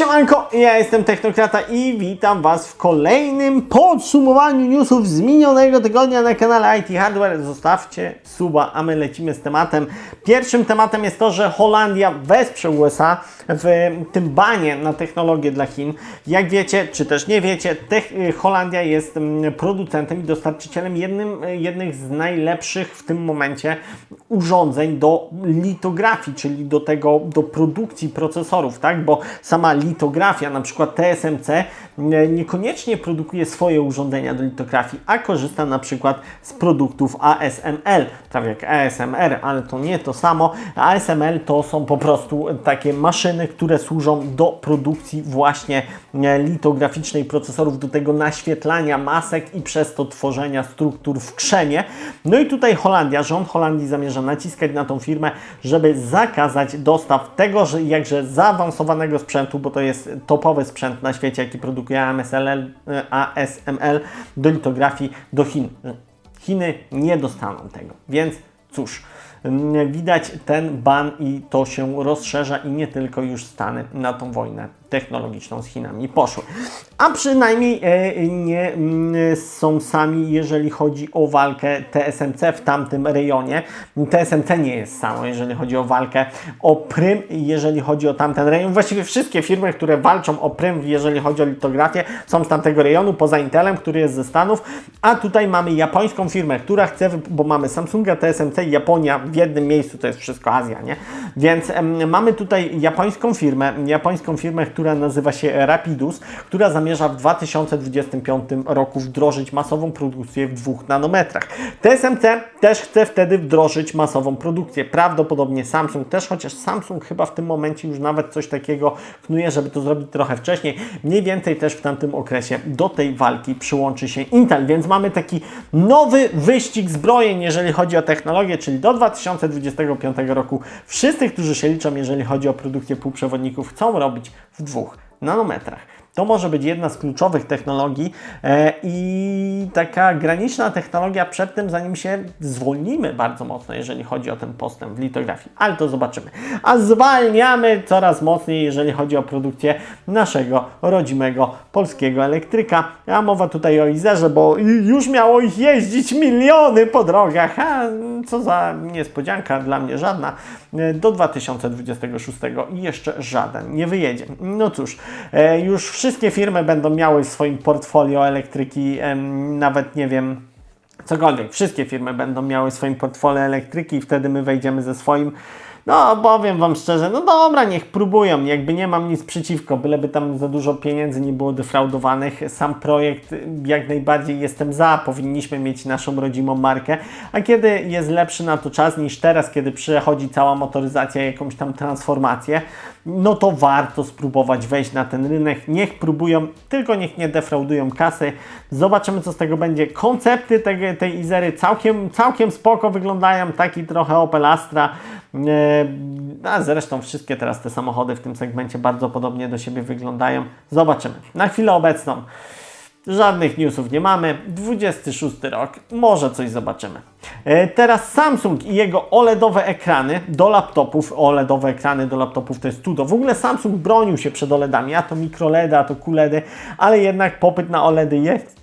Siemanko, ja jestem Technokrata i witam Was w kolejnym podsumowaniu newsów z minionego tygodnia na kanale IT Hardware. Zostawcie suba, a my lecimy z tematem. Pierwszym tematem jest to, że Holandia wesprze USA w tym banie na technologię dla Chin. Jak wiecie, czy też nie wiecie, Holandia jest mm, producentem i dostarczycielem jednym, jednych z najlepszych w tym momencie urządzeń do litografii, czyli do tego, do produkcji procesorów, tak? Bo sama litografia, na przykład TSMC, nie- niekoniecznie produkuje swoje urządzenia do litografii, a korzysta na przykład z produktów ASML, tak jak ASMR, ale to nie to samo. ASML to są po prostu takie maszyny, które służą do produkcji właśnie e, litograficznej procesorów, do tego naświetlania masek i przez to tworzenia struktur w krzemie. No i tutaj Holandia, rząd Holandii zamierza naciskać na tą firmę, żeby zakazać dostaw tego, że jakże zaawansowanego sprzętu, bo to jest topowy sprzęt na świecie, jaki produkuje ASML do litografii do Chin. Chiny nie dostaną tego, więc cóż. mm, Widać ten ban i to się rozszerza i nie tylko już Stany na tą wojnę technologiczną z Chinami poszły. A przynajmniej e, nie mm, są sami, jeżeli chodzi o walkę TSMC w tamtym rejonie. TSMC nie jest samo, jeżeli chodzi o walkę o prym, jeżeli chodzi o tamten rejon. Właściwie wszystkie firmy, które walczą o prym, jeżeli chodzi o litografię, są z tamtego rejonu, poza Intelem, który jest ze Stanów. A tutaj mamy japońską firmę, która chce, bo mamy Samsunga, TSMC i Japonia w jednym miejscu, to jest wszystko Azja, nie? Więc mamy tutaj japońską firmę, japońską firmę, która nazywa się Rapidus, która zamierza w 2025 roku wdrożyć masową produkcję w 2 nanometrach. TSMC też chce wtedy wdrożyć masową produkcję. Prawdopodobnie Samsung też, chociaż Samsung chyba w tym momencie już nawet coś takiego knuje, żeby to zrobić trochę wcześniej. Mniej więcej też w tamtym okresie do tej walki przyłączy się Intel, więc mamy taki nowy wyścig zbrojeń, jeżeli chodzi o technologię, czyli do 2025 roku wszyscy, którzy się liczą, jeżeli chodzi o produkcję półprzewodników, chcą robić w dwóch nanometrach. To może być jedna z kluczowych technologii e, i taka graniczna technologia przed tym, zanim się zwolnimy bardzo mocno, jeżeli chodzi o ten postęp w litografii. Ale to zobaczymy. A zwalniamy coraz mocniej, jeżeli chodzi o produkcję naszego rodzimego polskiego elektryka. A mowa tutaj o Izerze, bo już miało ich jeździć miliony po drogach. A co za niespodzianka dla mnie żadna. E, Do 2026 i jeszcze żaden nie wyjedzie. No cóż, e, już wszystkie firmy będą miały w swoim portfolio elektryki, nawet nie wiem, cokolwiek. Wszystkie firmy będą miały w swoim portfolio elektryki i wtedy my wejdziemy ze swoim. No, powiem Wam szczerze, no dobra, niech próbują, jakby nie mam nic przeciwko, byleby tam za dużo pieniędzy nie było defraudowanych. Sam projekt jak najbardziej jestem za, powinniśmy mieć naszą rodzimą markę, a kiedy jest lepszy na to czas niż teraz, kiedy przychodzi cała motoryzacja, jakąś tam transformację, no to warto spróbować wejść na ten rynek. Niech próbują, tylko niech nie defraudują kasy. Zobaczymy, co z tego będzie. Koncepty tej, tej Izery całkiem, całkiem spoko wyglądają, taki trochę Opel Astra. A zresztą wszystkie teraz te samochody w tym segmencie bardzo podobnie do siebie wyglądają. Zobaczymy. Na chwilę obecną Żadnych newsów nie mamy. 26 rok, może coś zobaczymy. E, Teraz Samsung i jego OLEDowe ekrany do laptopów. OLEDowe ekrany do laptopów to jest cudo. W ogóle Samsung bronił się przed OLEDami, a to mikroledy, a to QLEDy, ale jednak popyt na OLEDy jest.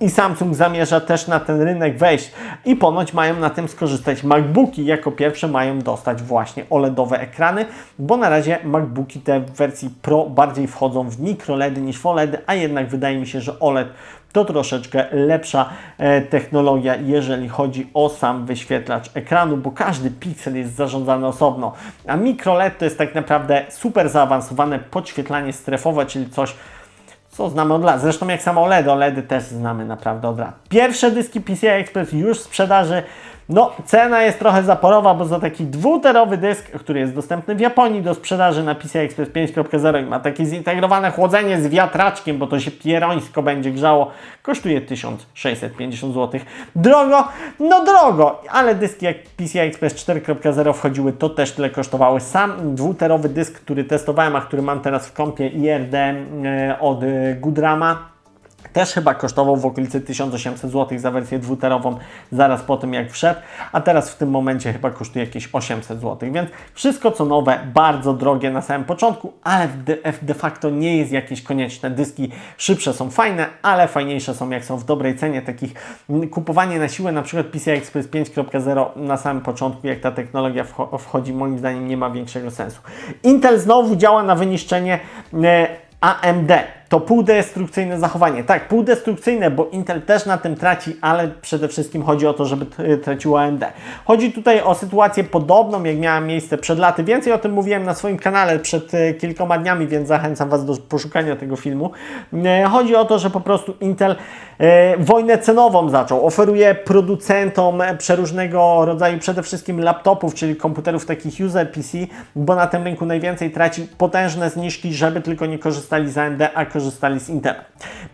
I Samsung zamierza też na ten rynek wejść i ponoć mają na tym skorzystać MacBooki. Jako pierwsze mają dostać właśnie OLEDowe ekrany, bo na razie MacBooki te w wersji Pro bardziej wchodzą w mikroledy niż w OLEDy, a jednak wydaje mi się, że OLED to troszeczkę lepsza e, technologia, jeżeli chodzi o sam wyświetlacz ekranu, bo każdy piksel jest zarządzany osobno. A mikroled to jest tak naprawdę super zaawansowane podświetlanie strefowe, czyli coś, co znamy od lat. Zresztą jak samo OLED, OLEDy też znamy naprawdę od lat. Pierwsze dyski PCI Express już w sprzedaży. No, cena jest trochę zaporowa, bo za taki dwuterowy dysk, który jest dostępny w Japonii do sprzedaży na PCI Express 5.0 i ma takie zintegrowane chłodzenie z wiatraczkiem, bo to się pierońsko będzie grzało, kosztuje 1650 zł. Drogo? No drogo, ale dyski jak PCI Express 4.0 wchodziły, to też tyle kosztowały. Sam dwuterowy dysk, który testowałem, a który mam teraz w kompie IRD e, od e, Goodrama, też chyba kosztował w okolicy 1800 zł za wersję dwuterową zaraz po tym jak wszedł, a teraz w tym momencie chyba kosztuje jakieś 800 zł, więc wszystko co nowe, bardzo drogie na samym początku, ale de, facto nie jest jakieś konieczne. Dyski szybsze są fajne, ale fajniejsze są jak są w dobrej cenie. Takich kupowanie na siłę, na przykład PCI Express 5.0 na samym początku, jak ta technologia wcho- wchodzi, moim zdaniem nie ma większego sensu. Intel znowu działa na wyniszczenie e, AMD. To półdestrukcyjne zachowanie. Tak, półdestrukcyjne, bo Intel też na tym traci, ale przede wszystkim chodzi o to, żeby t- traciło AMD. Chodzi tutaj o sytuację podobną, jak miała miejsce przed laty. Więcej o tym mówiłem na swoim kanale przed e, kilkoma dniami, więc zachęcam Was do poszukania tego filmu. E, Chodzi o to, że po prostu Intel wojnę cenową zaczął. Oferuje producentom przeróżnego rodzaju, przede wszystkim laptopów, czyli komputerów takich user PC, bo na tym rynku najwięcej traci potężne zniżki, żeby tylko nie korzystali z AMD, a korzystali z Intela.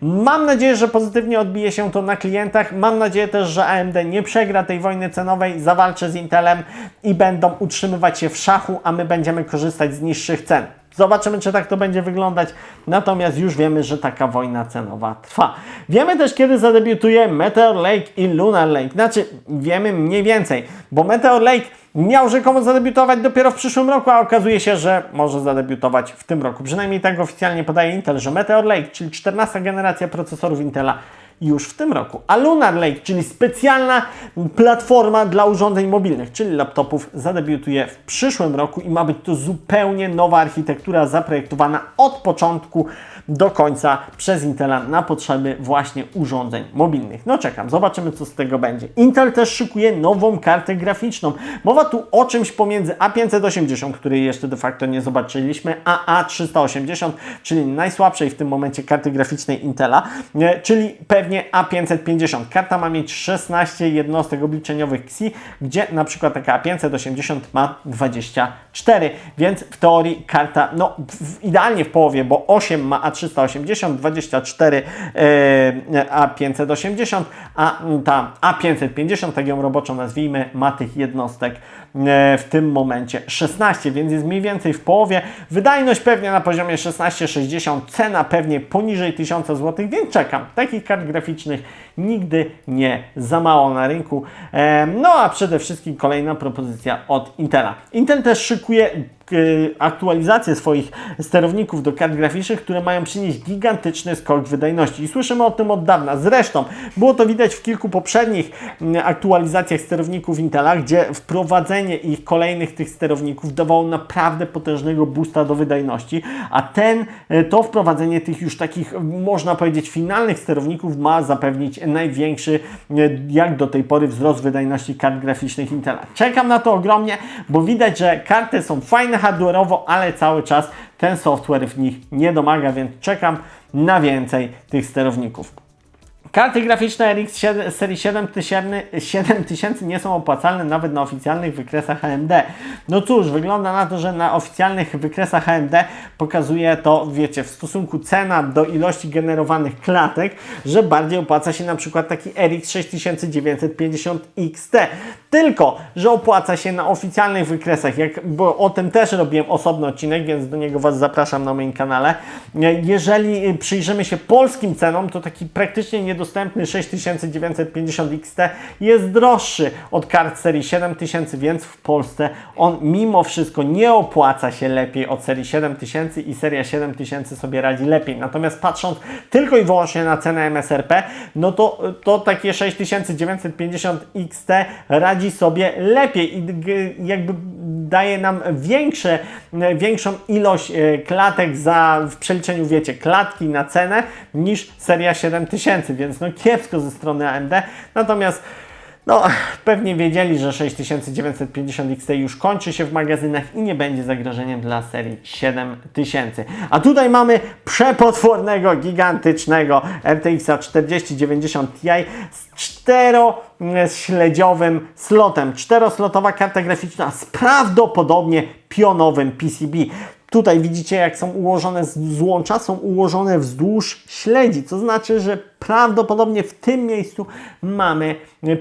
Mam nadzieję, że pozytywnie odbije się to na klientach. Mam nadzieję też, że AMD nie przegra tej wojny cenowej, zawalczy z Intelem i będą utrzymywać się w szachu, a my będziemy korzystać z niższych cen. Zobaczymy, czy tak to będzie wyglądać. Natomiast już wiemy, że taka wojna cenowa trwa. Wiemy też, kiedy zadebiutuje Meteor Lake i Lunar Lake. Znaczy, wiemy mniej więcej, bo Meteor Lake miał rzekomo zadebiutować dopiero w przyszłym roku, a okazuje się, że może zadebiutować w tym roku. Przynajmniej tak oficjalnie podaje Intel, że Meteor Lake, czyli 14 generacja procesorów Intela, już w tym roku. A Lunar Lake, czyli specjalna platforma dla urządzeń mobilnych, czyli laptopów, zadebiutuje w przyszłym roku i ma być to zupełnie nowa architektura zaprojektowana od początku do końca przez Intela na potrzeby właśnie urządzeń mobilnych. No czekam, zobaczymy co z tego będzie. Intel też szykuje nową kartę graficzną. Mowa tu o czymś pomiędzy A580, której jeszcze de facto nie zobaczyliśmy, a A380, czyli najsłabszej w tym momencie karty graficznej Intela, czyli pewnie A550. Karta ma mieć 16 jednostek obliczeniowych XI, gdzie na przykład taka A580 ma 24, więc w teorii karta, no w, idealnie w połowie, bo 8 ma A380, 24 e, A580, a ta A550, tak ją roboczo nazwijmy, ma tych jednostek e, w tym momencie 16, więc jest mniej więcej w połowie. Wydajność pewnie na poziomie 16,60, cena pewnie poniżej 1000 zł, więc czekam. Takich kart graficznych nigdy nie za mało na rynku. E, No a przede wszystkim kolejna propozycja od Intela. Intel też szykuje aktualizację swoich sterowników do kart graficznych, które mają przynieść gigantyczny skok wydajności. I słyszymy o tym od dawna. Zresztą było to widać w kilku poprzednich mm, aktualizacjach sterowników Intela, gdzie wprowadzenie ich kolejnych tych sterowników dawało naprawdę potężnego boosta do wydajności, a ten, e, to wprowadzenie tych już takich, można powiedzieć, finalnych sterowników ma zapewnić największy, e, jak do tej pory, wzrost wydajności kart graficznych Intela. Czekam na to ogromnie, bo widać, że karty są fajne hardware'owo, ale cały czas ten software w nich nie domaga, więc czekam na więcej tych sterowników. Karty graficzne RX 7, serii 7000, 7000 nie są opłacalne nawet na oficjalnych wykresach AMD. No cóż, wygląda na to, że na oficjalnych wykresach AMD pokazuje to, wiecie, w stosunku cena do ilości generowanych klatek, że bardziej opłaca się na przykład taki RX 6950 XT. Tylko, że opłaca się na oficjalnych wykresach, jak, bo o tym też robiłem osobny odcinek, więc do niego Was zapraszam na moim kanale. Jeżeli przyjrzymy się polskim cenom, to taki praktycznie niedostępny 6950 XT jest droższy od kart serii 7000, więc w Polsce on mimo wszystko nie opłaca się lepiej od serii 7000 i seria 7000 sobie radzi lepiej. Natomiast patrząc tylko i wyłącznie na cenę MSRP, no to, to takie 6950 XT radzi sobie lepiej i jakby daje nam większe, większą ilość e, klatek za, w przeliczeniu, wiecie, klatki na cenę niż seria 7000, więc no kiepsko ze strony AMD. Natomiast no, pewnie wiedzieli, że 6950 XT już kończy się w magazynach i nie będzie zagrożeniem dla serii 7000. A tutaj mamy przepotwornego, gigantycznego RTX 4090 Ti z czterośledziowym slotem. Czteroslotowa karta graficzna z prawdopodobnie pionowym PCB. Tutaj widzicie, jak są ułożone złącza, są ułożone wzdłuż śledzi, co znaczy, że prawdopodobnie w tym miejscu mamy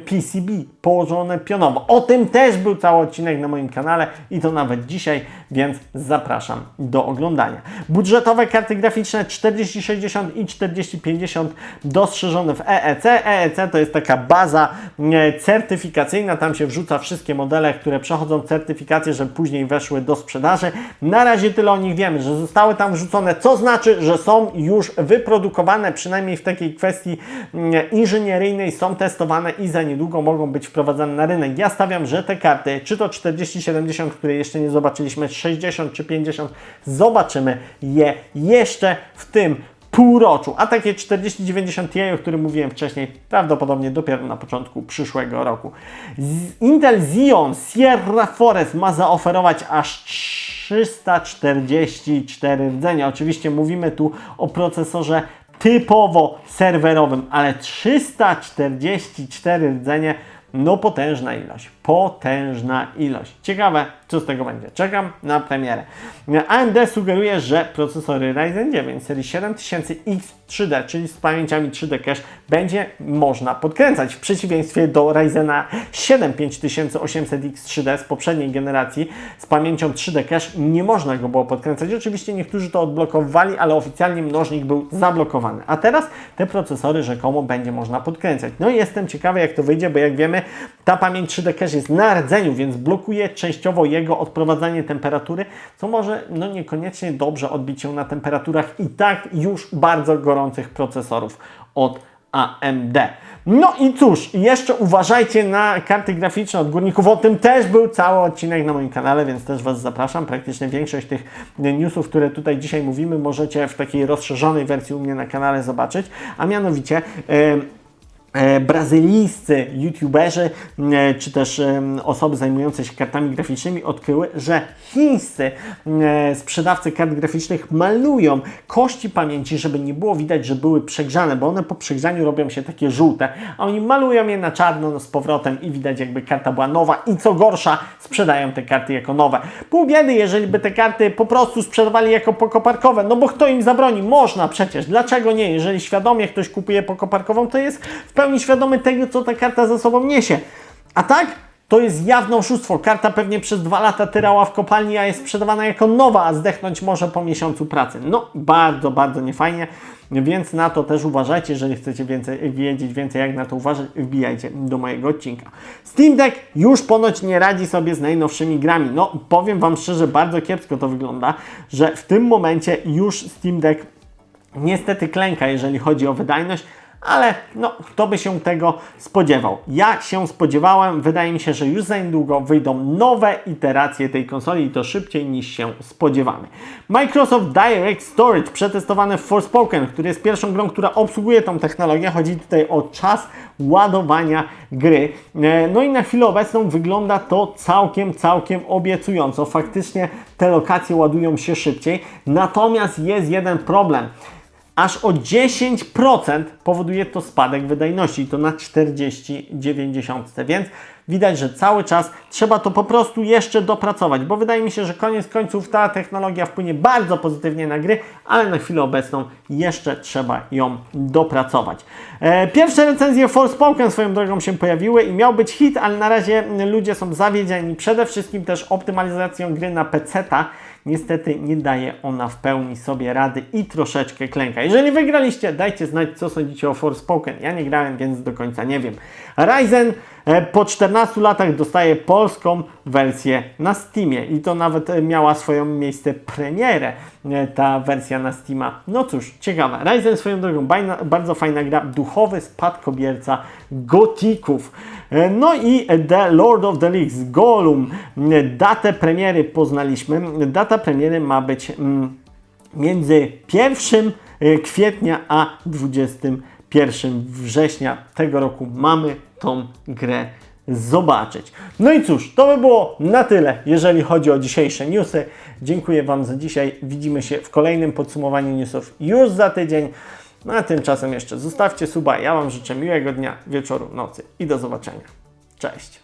PCB położone pionowo. O tym też był cały odcinek na moim kanale i to nawet dzisiaj, więc zapraszam do oglądania. Budżetowe karty graficzne 4060 i 4050 dostrzeżone w EEC. EEC to jest taka baza certyfikacyjna, tam się wrzuca wszystkie modele, które przechodzą certyfikację, żeby później weszły do sprzedaży. Na razie tyle o nich wiemy, że zostały tam wrzucone, co znaczy, że są już wyprodukowane, przynajmniej w takiej kwestii mm, inżynieryjnej, są testowane i za niedługo mogą być wprowadzane na rynek. Ja stawiam, że te karty, czy to 4070, które jeszcze nie zobaczyliśmy, 60 czy 50, zobaczymy je jeszcze w tym półroczu, a takie 4090 Ti, o którym mówiłem wcześniej, prawdopodobnie dopiero na początku przyszłego roku. Intel Xeon Sierra Forest ma zaoferować aż 344 rdzenia. Oczywiście mówimy tu o procesorze typowo serwerowym, ale 344 rdzenie, no potężna ilość, potężna ilość. Ciekawe, co z tego będzie. Czekam na premierę. AMD sugeruje, że procesory Ryzen 9 serii 7000X3D, czyli z pamięciami 3D Cache, będzie można podkręcać w przeciwieństwie do Ryzena 7 5800X3D z poprzedniej generacji z pamięcią 3D Cache nie można go było podkręcać. Oczywiście niektórzy to odblokowali, ale oficjalnie mnożnik był zablokowany. A teraz te procesory rzekomo będzie można podkręcać. No i jestem ciekawy jak to wyjdzie, bo jak wiemy ta pamięć 3D Cache jest na rdzeniu, więc blokuje częściowo jego odprowadzanie temperatury, co może no niekoniecznie dobrze odbić się na temperaturach i tak już bardzo gorących procesorów od AMD. No i cóż, jeszcze uważajcie na karty graficzne od górników. O tym też był cały odcinek na moim kanale, więc też Was zapraszam. Praktycznie większość tych newsów, które tutaj dzisiaj mówimy, możecie w takiej rozszerzonej wersji u mnie na kanale zobaczyć. A mianowicie. Yy, brazylijscy youtuberzy e, czy też e, osoby zajmujące się kartami graficznymi odkryły, że chińscy e, sprzedawcy kart graficznych malują kości pamięci, żeby nie było widać, że były przegrzane, bo one po przegrzaniu robią się takie żółte, a oni malują je na czarno no, z powrotem i widać jakby karta była nowa i co gorsza sprzedają te karty jako nowe. Pół biedy, jeżeli by te karty po prostu sprzedawali jako pokoparkowe, no bo kto im zabroni? Można przecież, dlaczego nie? Jeżeli świadomie ktoś kupuje pokoparkową, to jest w pełni świadomy tego, co ta karta za sobą niesie. A tak? To jest jawne oszustwo. Karta pewnie przez dwa lata tyrała w kopalni, a jest sprzedawana jako nowa, a zdechnąć może po miesiącu pracy. No, bardzo, bardzo niefajnie, więc na to też uważajcie. Jeżeli chcecie więcej, wiedzieć więcej, jak na to uważać, wbijajcie do mojego odcinka. Steam Deck już ponoć nie radzi sobie z najnowszymi grami. No, powiem Wam szczerze, bardzo kiepsko to wygląda, że w tym momencie już Steam Deck niestety klęka, jeżeli chodzi o wydajność, ale no, kto by się tego spodziewał? Ja się spodziewałem, wydaje mi się, że już za niedługo wyjdą nowe iteracje tej konsoli i to szybciej niż się spodziewamy. Microsoft Direct Storage przetestowane w Forspoken, który jest pierwszą grą, która obsługuje tą technologię. Chodzi tutaj o czas ładowania gry. E, No i na chwilę obecną wygląda to całkiem, całkiem obiecująco. Faktycznie te lokacje ładują się szybciej. Natomiast jest jeden problem aż o 10% powoduje to spadek wydajności i to na 40-90. Więc widać, że cały czas trzeba to po prostu jeszcze dopracować, bo wydaje mi się, że koniec końców ta technologia wpłynie bardzo pozytywnie na gry, ale na chwilę obecną jeszcze trzeba ją dopracować. E, pierwsze recenzje Forspoken swoją drogą się pojawiły i miał być hit, ale na razie ludzie są zawiedzieni przede wszystkim też optymalizacją gry na PC-ta. Niestety nie daje ona w pełni sobie rady i troszeczkę klęka. Jeżeli wygraliście, dajcie znać, co sądzicie o Forspoken. Ja nie grałem, więc do końca nie wiem. Ryzen po 14 latach dostaje polską wersję na Steamie i to nawet e, miała swoją miejsce premierę e, ta wersja na Steama. No cóż, ciekawe. Ryzen swoją drogą bajna, bardzo fajna gra, duchowy spadkobierca gotików. E, No i The Lord of the Rings, Gollum. E, Datę premiery poznaliśmy. Data premiery ma być mm, między 1 e, kwietnia a 21 września tego roku mamy tą grę zobaczyć. No i cóż, to by było na tyle, jeżeli chodzi o dzisiejsze newsy. Dziękuję Wam za dzisiaj. Widzimy się w kolejnym podsumowaniu newsów już za tydzień. No a tymczasem jeszcze zostawcie suba. Ja Wam życzę miłego dnia, wieczoru, nocy i do zobaczenia. Cześć.